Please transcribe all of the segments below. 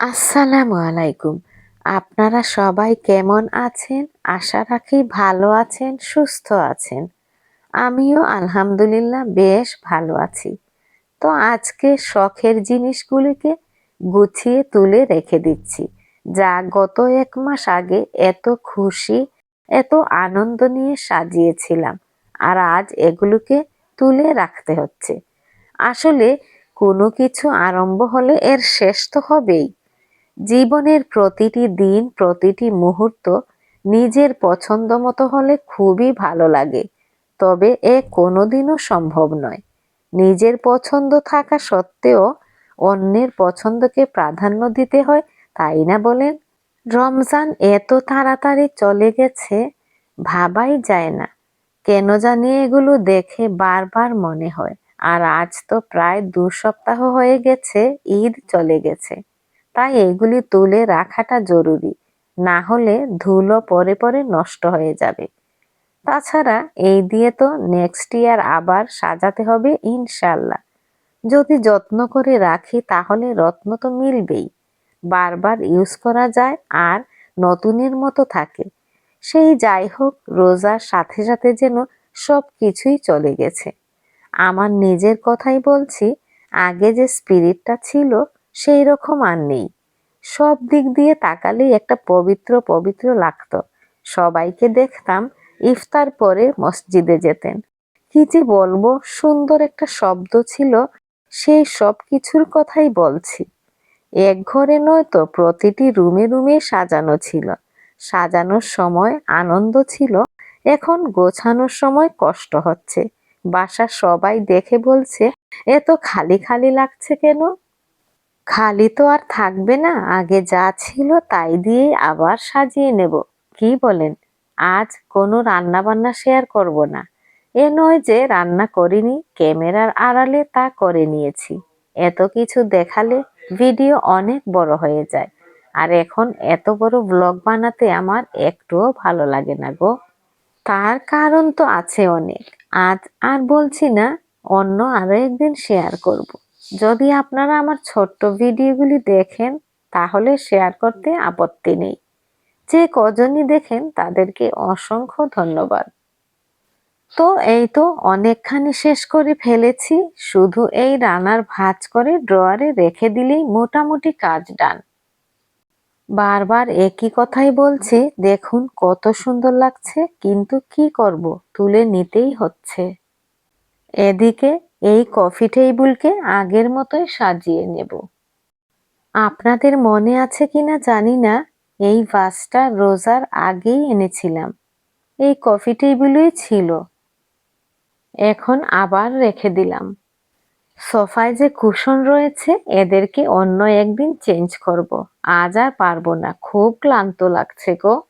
আসসালামু আলাইকুম। আপনারা সবাই কেমন আছেন? আশা রাখি ভালো আছেন, সুস্থ আছেন। আমিও আলহামদুলিল্লাহ বেশ ভালো আছি। তো আজকে শখের জিনিসগুলিকে গুছিয়ে তুলে রেখে দিচ্ছি। যা গত এক মাস আগে এত খুশি, এত আনন্দ নিয়ে সাজিয়েছিলাম আর আজ এগুলোকে তুলে রাখতে হচ্ছে। আসলে কোনো কিছু আরম্ভ হলে এর শেষ তো হবেই। জীবনের প্রতিটি দিন, প্রতিটি মুহূর্ত নিজের পছন্দ মতো হলে খুবই ভালো লাগে। তবে এ কোনোদিনও সম্ভব নয়। নিজের পছন্দ থাকা সত্ত্বেও অন্যের পছন্দকে প্রাধান্য দিতে হয়, তাই না বলেন? রমজান এত তাড়াতাড়ি চলে গেছে, ভাবাই যায় না। কেন জানি এগুলো দেখে বারবার মনে হয়, আর আজ তো প্রায় দু সপ্তাহ হয়ে গেছে, ঈদ চলে গেছে। তাই এগুলি তুলে রাখাটা জরুরি, না হলে ধুলো পরে পরে নষ্ট হয়ে যাবে। তাছাড়া এই দিয়ে তো নেক্সট ইয়ার আবার সাজাতে হবে ইনশাল্লাহ যদি যত্ন করে রাখি তাহলে রত্ন তো মিলবেই। বারবার ইউজ করা যায় আর নতুনের মতো থাকে। সেই যাই হোক, রোজার সাথে সাথে যেন সব কিছুই চলে গেছে। আমার নিজের কথাই বলছি, আগে যে স্পিরিটটা ছিল সেই রকম আর নেই। সব দিক দিয়ে তাকালেই একটা পবিত্র পবিত্র লাগতো। সবাইকে দেখতাম ইফতার পরে মসজিদে যেতেন। কি যে বলব, সুন্দর একটা শব্দ ছিল, সেই সব কিছুর কথাই বলছি। এক ঘরে নয় তো, প্রতিটি রুমে রুমে সাজানো ছিল। সাজানোর সময় আনন্দ ছিল, এখন গোছানোর সময় কষ্ট হচ্ছে। বাসা সবাই দেখে বলছে, এত খালি খালি লাগছে কেন? খালি তো আর থাকবে না, আগে যা ছিল তাই দিয়ে আবার সাজিয়ে নেব। কি বলেন? আজ কোনো রান্না বান্না শেয়ার করব না। এ নয় যে রান্না করিনি, ক্যামেরার আড়ালে তা করে নিয়েছি। এত কিছু দেখালে ভিডিও অনেক বড় হয়ে যায়। আর এখন এত বড় ব্লগ বানাতে আমার একটুও ভালো লাগে না গো। তার কারণ তো আছে অনেক। আজ আর বলছি না, অন্য আরও একদিন শেয়ার করব। যদি আপনারা আমার ছোট্ট ভিডিওগুলি দেখেন, তাহলে শেয়ার করতে আপত্তি নেই। যে কজনই দেখেন, তাদেরকে অসংখ্য ধন্যবাদ। তো এই তো অনেকখানি শেষ করে ফেলেছি। শুধু এই রানার ভাজ করে ড্রয়ারে রেখে দিলেই মোটামুটি কাজ ডান। বারবার একই কথাই বলছি, দেখুন কত সুন্দর লাগছে, কিন্তু কি করব, তুলে নিতেই হচ্ছে। এদিকে এই কফি টেবিলকে আগের মতোই সাজিয়ে নেব। আপনাদের মনে আছে কিনা জানি না, এই ভাসটা রোজার আগেই এনেছিলাম। এই কফি টেবিলই ছিল। এখন আবার রেখে দিলাম। সোফায় যে কুশন রয়েছে, এদেরকে অন্য একদিন চেঞ্জ করব। আজ আর পারব না, খুব ক্লান্ত লাগছে গো।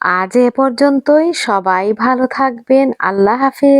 আজ এ পর্যন্তই, সবাই ভালো থাকবেন, আল্লাহ হাফেজ।